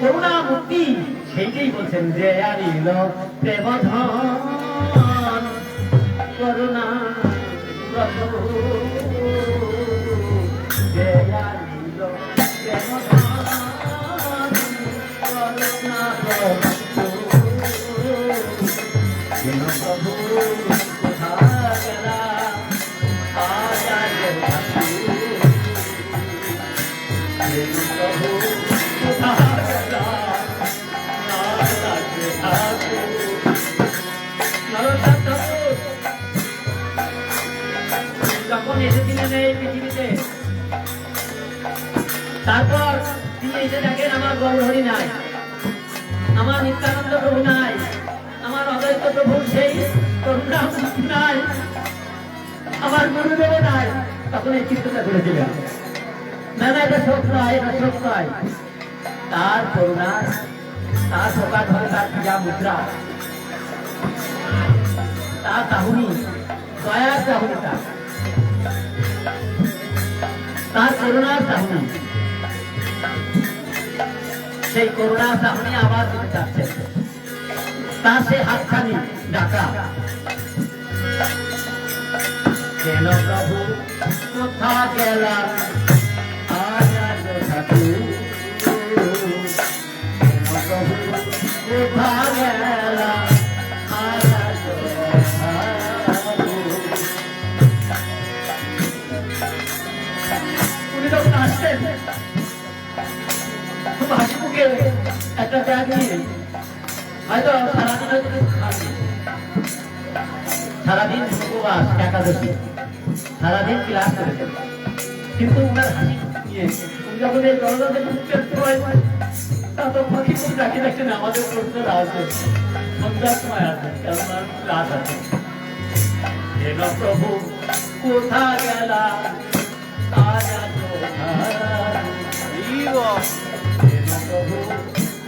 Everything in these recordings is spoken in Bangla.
করুণা মুক্তি সেইটাই বলছেন যে আনিল প্রেমধন। করুণা যে আনিল প্রেমধন। করুণা তারপর আমার গর্ভহরি নাই আমার নিত্যানন্দ আমার অদ্বৈত প্রভু সেই তখন এই চিন্তাটা করেছিলেন না না এটা শোক এটা শোক তার করুণা তার শোকার ধরে তার পূজা মুদ্রা তার চাহুনি দয়ার চাহুনিটা তার করুণার চাহুনি সেই করুণার চাহুনি আবার দিতে চাচ্ছেন তার সেই হাতখানি ডাকা কেন প্রভু কোথা গেলাম হয়তো সারাদিন হয়তো। সারাদিন উপবাস একাদশী। সারাদিন ক্লাস করেছেন কিন্তু উনার হাসি নিয়ে উনি যখন এই দরজাতে ঢুকতেন সবাই তখন পাখি খুব ডাকি ডাকছেন আমাদের লোকজন আসবে সন্ধ্যার সময় আসবেন কারণ আর আছে? হেন প্রভু কোথা গেলা? প্রভু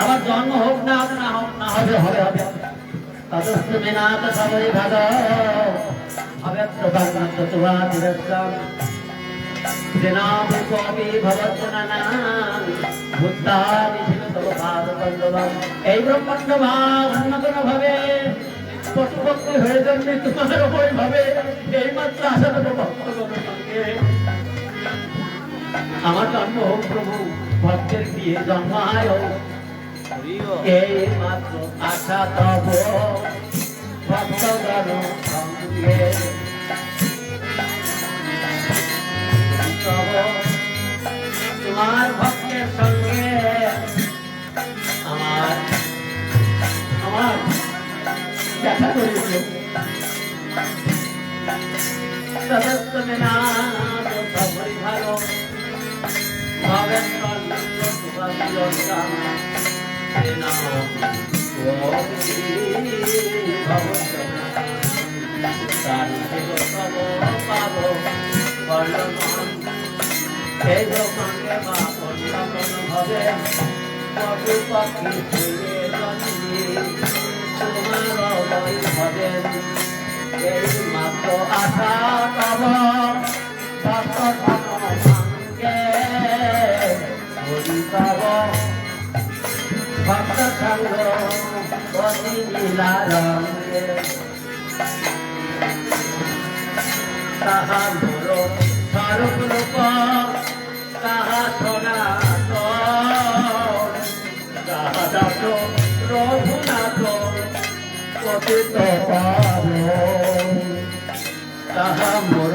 আমার জন্ম হোক না হোক না হোক না, হবে হবে হবে। এই ব্রহ্মাণ্ড অন্য কোনো ভাবে, পশুপক্ষী হয়ে জন্মে তোমার ওই ভাবে, এই মাত্র আমার জন্ম হোক প্রভু, ভক্তের বিয়ে জন্মায় হোক এই মাত্র আশা সঙ্গে তোমার ভক্তের সঙ্গে আমার আমার দেখা করেছে সদস্য মেনা সবরি ভালো ভাবেন সুভাষিলঙ্কা মাত্র আশা তব ভক্ত সঙ্গে হরি পাব ভক্ত সঙ্গ অতি লীলা রঙ্গে তাহা মোর স্বরূপ রূপ তাহা সনাতন তাহা দাস রঘুনাথ পতিত পাবন তাহা মোর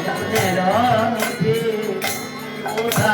গুণের নিধি কোথা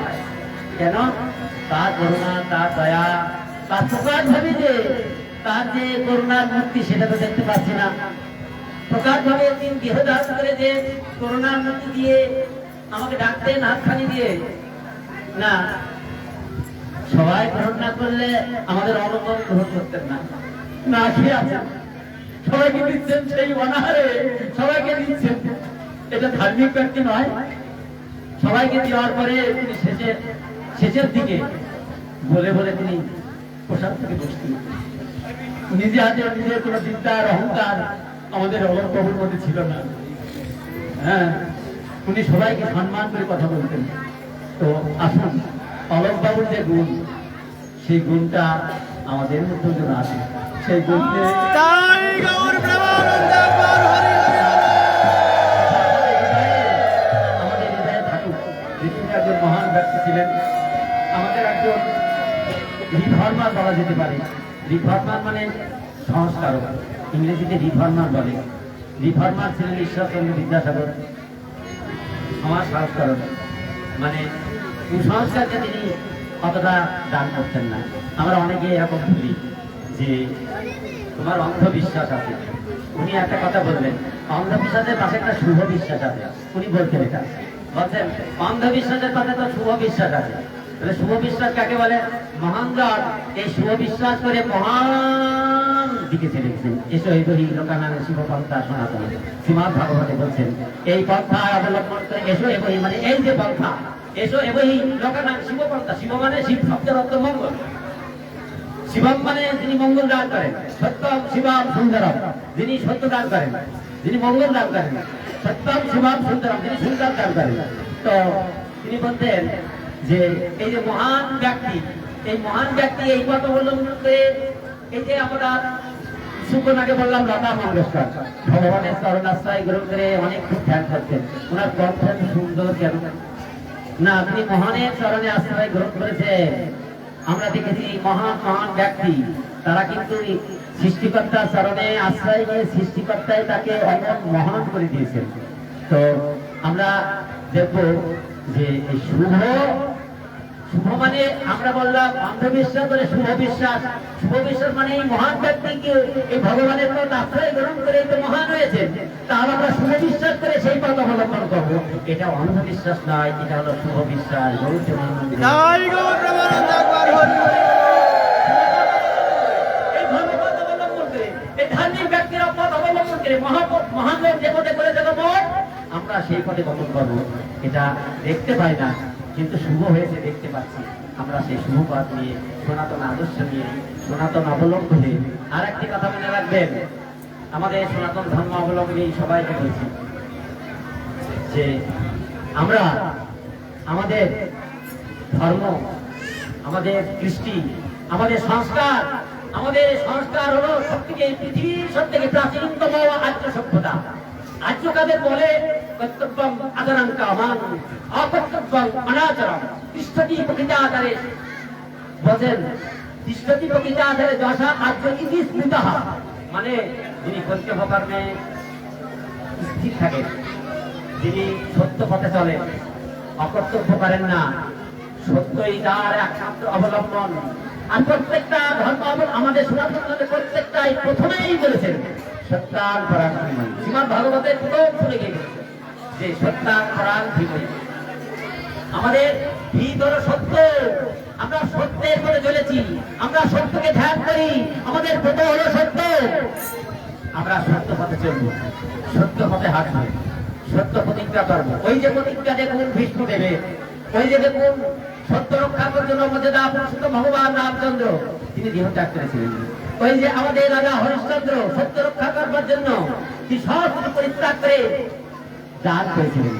নয় কেন? তার করুণা, তার দয়া, তার প্রকাশ ভাবে যে, তার যে করুণার মুক্তি সেটা তো দেখতে পাচ্ছি না। প্রকাশ ভাবে দান করে যে করুণার মুক্তি দিয়ে আমাকে ডাকতেন হাতখানি দিয়ে। না, সবাই গ্রহণ না করলে আমাদের অবলম্বন গ্রহণ করতেন না। না খেয়ে আছেন সবাইকে দিচ্ছেন সেই অনাহারে, সবাইকে দিচ্ছেন। এটা ধার্মিক ব্যক্তি নয়। সবাইকে দেওয়ার পরে তিনি শেষের শেষের দিকে বলে বলে তিনি প্রসাদ থেকে বসতেন। নিজে হাতে নিজের কোনো বিদ্যার অহংকার আমাদের অলক প্রভুর মধ্যে ছিল না। হ্যাঁ উনি সবাইকে সম্মান করে কথা বলতেন। তো আসুন অলক বাবুর যে গুণ, সেই গুণটা আমাদের মধ্যে যেন আসে সেই গুণ রিফর্মার বলা যেতে পারে। রিফর্মার মানে সংস্কারক। ইংরেজিতে রিফর্মার বলে। রিফর্মার ছিলেন ঈশ্বরচন্দ্র বিদ্যাসাগর, সমাজ সংস্কারক। মানে কুসংস্কারকে তিনি অতটা দান করতেন না। আমরা অনেকে এরকম বলি যে তোমার অন্ধবিশ্বাস আছে। উনি একটা কথা বললেন, অন্ধবিশ্বাসের পাশে একটা শুভ বিশ্বাস আছে। উনি বলতেন এটা। বলছেন, অন্ধবিশ্বাসের পাশে তো শুভ বিশ্বাস আছে। শুভ বিশ্বাস কাকে বলে? মহানগর এই শুভ বিশ্বাস করে মহান দিকে চলে গেছেন। এসো এই বহি লোকানামে শিব পন্থা সনাতন। শ্রীমদ ভাগবতে বলছেন, এই পন্থা অবলম্বন করে এসো এ বহি মানে এই যে পন্থা, এসো এ বহি লোকানাম শিব পন্থা। শিব মানে শিব শব্দের অর্থ মঙ্গল। শিবম মানে যিনি মঙ্গল দান করেন, সত্যম শিবম সুন্দরম, যিনি সত্য দান করেন, যিনি মঙ্গল দান করেন, সত্যম শিবম সুন্দরম, যিনি সুন্দর দান করেন। তো তিনি বলতেন যে এই যে মহান ব্যক্তি, এই মহান ব্যক্তি এই অবলম্বন করে এই যে আমরা বললাম লতা মঙ্গেশকর। ভগবানের গ্রহণ করে অনেক খুব ওনার কণ্ঠ সুন্দর কেন? না মহানের চরণে আশ্রয় গ্রহণ করেছেন। আমরা দেখেছি মহান মহান ব্যক্তি। তারা কিন্তু সৃষ্টিকর্তার চরণে আশ্রয় নিয়ে সৃষ্টিকর্তায় তাকে অনেক মহান করে দিয়েছেন। তো আমরা দেখব যে শুভ শুভ মানে আমরা বললাম অন্ধবিশ্বাস বলে শুভ বিশ্বাস শুভ বিশ্বাস মানে এই মহান ব্যক্তিকে এই ভগবানের পথ আশ্রয় গ্রহণ করে এই তো মহান হয়েছে তাহলে আমরা শুভ বিশ্বাস করে সেই পথ অবলম্বন করব। এটা অন্ধবিশ্বাস নয় এটা হলো শুভ বিশ্বাস গৌর ধার্মিক ব্যক্তির পথ অবলম্বন করে, মহাপথ- মহান যে পথে করে দেবো আমরা সেই পথে গমন করব। এটা দেখতে পাই না। কিন্তু শুভ হয়েছে, দেখতে পাচ্ছি। আমরা সেই শুভ পথ নিয়ে, সনাতন আদর্শ নিয়ে, সনাতন অবলম্বনে আর একটি কথা মনে রাখবেন। আমাদের সনাতন ধর্ম অবলম্বনী সবাইকে বলছি যে আমরা আমাদের ধর্ম, আমাদের কৃষ্টি, আমাদের সংস্কার আমাদের সংস্কার হলো সব থেকে পৃথিবীর সব থেকে প্রাচীনতম আর্য সভ্যতা কাদের বলে মান অনাচরম কৃষ্ণজি প্রকৃতি আকারে বলেন তিষ্ঠতি দশা ইতি স্মৃতঃ মানে যিনি কর্তব্য কর্মে স্থির যিনি সত্য পথে চলেন অকর্তব্য করেন না সত্যই তার একমাত্র অবলম্বন আর প্রত্যেকটা ধর্ম আমাদের সনাতন প্রত্যেকটাই প্রথমেই বলেছেন সত্যার করার শ্রীমদ ভাগবতের প্রথম শুনে বলেছেন যে সত্যার করার ধীময়ী আমাদের ভিত হলো সত্য। আমরা সত্যের করে চলেছি, আমরা সত্যকে ধ্যান করি, আমাদের ব্রত হলো সত্য। আমরা সত্য পথে চলবো, সত্য পথে হাঁটবো, সত্য প্রতিজ্ঞা করব। ওই যে প্রতিজ্ঞা দেখুন ভীষ্ম দেবে, ওই যে দেখুন সত্য রক্ষা করার জন্য মর্যাদা পুরুষোত্তম ভগবান রামচন্দ্র, তিনি দেহ ত্যাগ করেছিলেন। ওই যে আমাদের রাজা হরিশ্চন্দ্র সত্য রক্ষা করবার জন্য পরিত্যাগ করে দান করেছিলেন।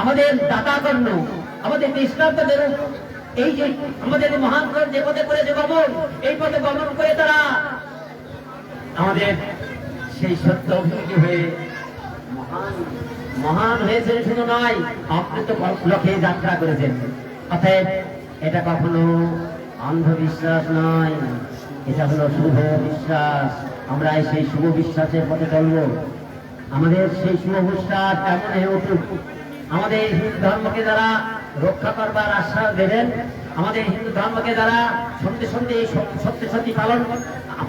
আমাদের দাতা কর্ণ আমাদের এই যে আমাদের মহান যে গমন, এই গমন করে তারা আমাদের সেই সত্য অভিযোগী হয়ে মহান হয়েছেন শুধু নয়, অকৃত লক্ষ্যে যাত্রা করেছেন। অতএব এটা কখনো অন্ধবিশ্বাস নয়। এটা হলো শুভ বিশ্বাস। আমরা সেই শুভ বিশ্বাসের পথে চলবো। আমাদের সেই শুভ বিশ্বাস এমন হয়ে উঠুক? আমাদের হিন্দু ধর্মকে যারা রক্ষা করবার আশ্বাস দেবেন, আমাদের হিন্দু ধর্মকে যারা সত্যি সত্যি সত্য- সত্যি পালন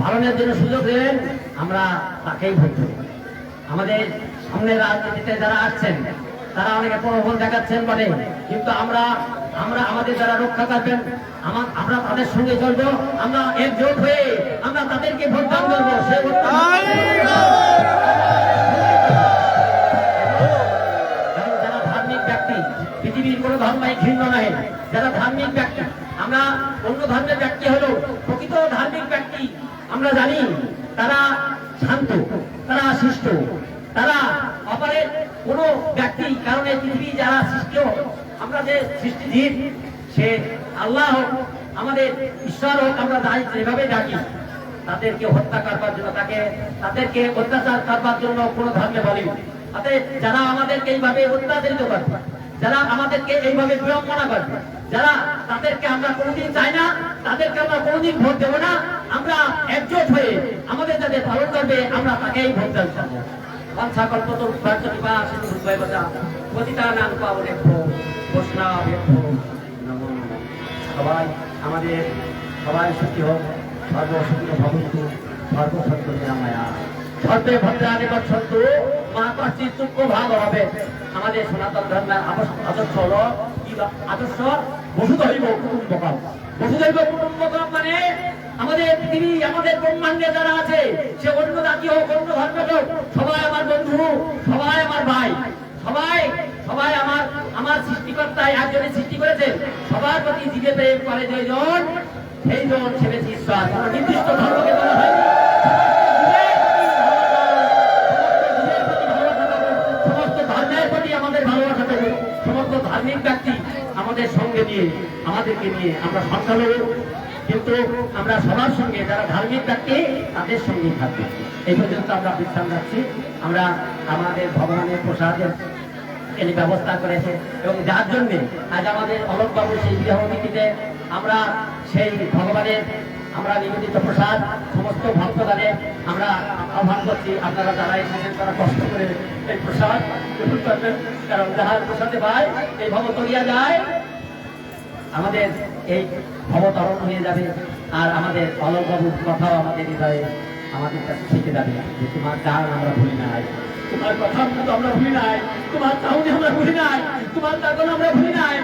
পালনের জন্য সুযোগ দেবেন, আমরা তাকেই ভোট দেব। আমাদের সামনে রাজনীতিতে যারা আসছেন, তারা অনেকে প্রলোভন দেখাচ্ছেন বলে কিন্তু আমরা আমরা আমাদের যারা রক্ষা করবেন আমার আমরা তাদের সঙ্গে চলবো আমরা একজোট হয়ে আমরা তাদেরকে ভোট দান করব। সে যারা ধার্মিক ব্যক্তি পৃথিবীর কোন ধর্মই ঘৃণ্য নয় যারা ধার্মিক ব্যক্তি আমরা অন্য ধর্মের ব্যক্তি হলো প্রকৃত ধার্মিক ব্যক্তি আমরা জানি তারা শান্ত তারা শিষ্ট তারা অপরের কোন ব্যক্তি কারণে পৃথিবী যারা সৃষ্ট আমরা যে সৃষ্টিজীব, সে আল্লাহ হোক, আমাদের ঈশ্বর হোক, আমরা যাই যেভাবে ডাকি তাদেরকে হত্যা করবার জন্য, তাকে, তাদেরকে অত্যাচার করবার জন্য কোন ধর্মে বলেনি অতএব যারা আমাদেরকে এইভাবে অত্যাচারিত করবে, যারা আমাদেরকে এইভাবে বিড়ম্বনা করবে, যারা তাদেরকে আমরা কোনোদিন চাই না, তাদেরকে আমরা কোনোদিন ভোট দেবো না, আমরা একজোট হয়ে আমাদের যাদের পালন করবে, আমরা তাকেই ভোট দান করব পঞ্চাকল কত উপার্জনী বা সিন্ধু বচা পতিতা নাম পাবনে বৈষ্ণব নমো। সবাই আমাদের সবাই সুখী হোক সর্বসুখী ভবন্তু সর্বসত্য নিরাময়া সর্বে ভদ্রানি বৎসন্তু মা কষ্টি চুক্ষ ভাগ হবে। আমাদের সনাতন ধর্মের আদর্শ হলো আদর্শ? বসুধৈব কুটুম্বকম। বসুধৈব কুটুম্বকম মানে আমাদের পৃথিবী আমাদের ব্রহ্মাণ্ডে যারা আছে, সে অন্য জাতি হোক, অন্য ধর্মের হোক, সবাই আমার বন্ধু, সবাই আমার ভাই, সবাই সবাই আমার আমার সৃষ্টিকর্তায় একজনের সৃষ্টি করেছে, সবার প্রতি জীবে প্রেম করে যেজন সেই জন সেবেছে ঈশ্বর নির্দিষ্ট ধর্মকে বলা প্রতি আমাদের সঙ্গে নিয়ে, আমাদেরকে নিয়ে আমরা সংখ্যালঘু কিন্তু আমরা সবার সঙ্গে যারা ধার্মিক ব্যক্তি, তাদের সঙ্গেই থাকব এই পর্যন্ত আমরা বিশ্রাম রাখছি। আমরা আমাদের ভগবানের প্রসাদের তিনি ব্যবস্থা করেছে এবং যার জন্য আজ আমাদের অলোকবাবু সেই বিবাহ আমরা সেই ভগবানের আমরা নিবেদিত প্রসাদ, সমস্ত ভক্তগণে আমরা আহ্বান করছি। আপনারা যারা এসেছেন, তারা কষ্ট করে এই প্রসাদ গ্রহণ করবেন। কারণ যাহার প্রসাদে পায় এই ভব তরিয়া যায় আমাদের এই ভবতরণ হয়ে যাবে আর আমাদের অলোকবাবুর কথাও আমাদের হৃদয়ে, আমাদের কাছে থেকে যাবে যে তোমার গান আমরা ভুলি নাই। তোমার কথা আমরা ভুলি নাই, তোমার চাউনি আমরা ভুলি নাই, তোমার দাগন আমরা ভুলি নাই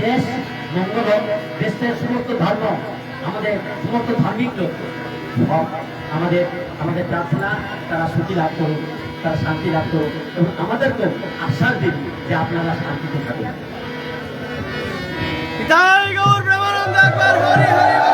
দেশ, মঙ্গল, দেশের সমস্ত ধর্ম, আমাদের সমস্ত ধার্মিক লোক আমাদের আমাদের প্রার্থনা, তারা সুখী লাভ করুক, তারা শান্তি লাভ করুক, এবং আমাদেরকে আশ্বাস দিন যে আপনারা শান্তিতে থাকুন। হরি হরি